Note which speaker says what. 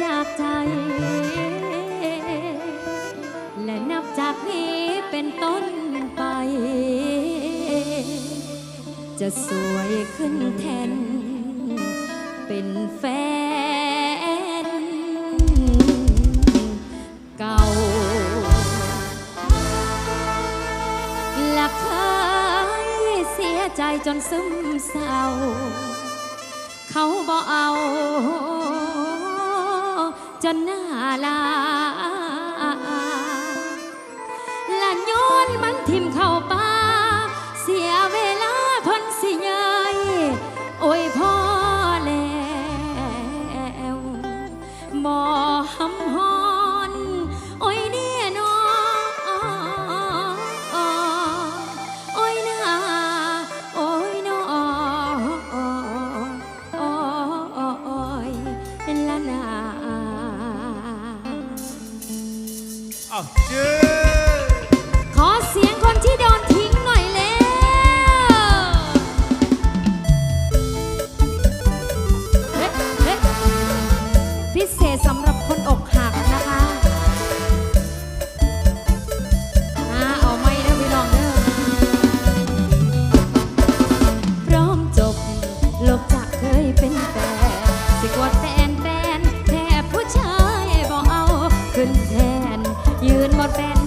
Speaker 1: จากใจ และนับจากนี้เป็นต้นไป จะสวยขึ้นแทน เป็นแฟน เก่า และเคยเสียใจจนซึมเศร้า เขาบอกเอา จนหน้าลาลาโยนมันทิมเข้าไป Oh. นหมดแฟน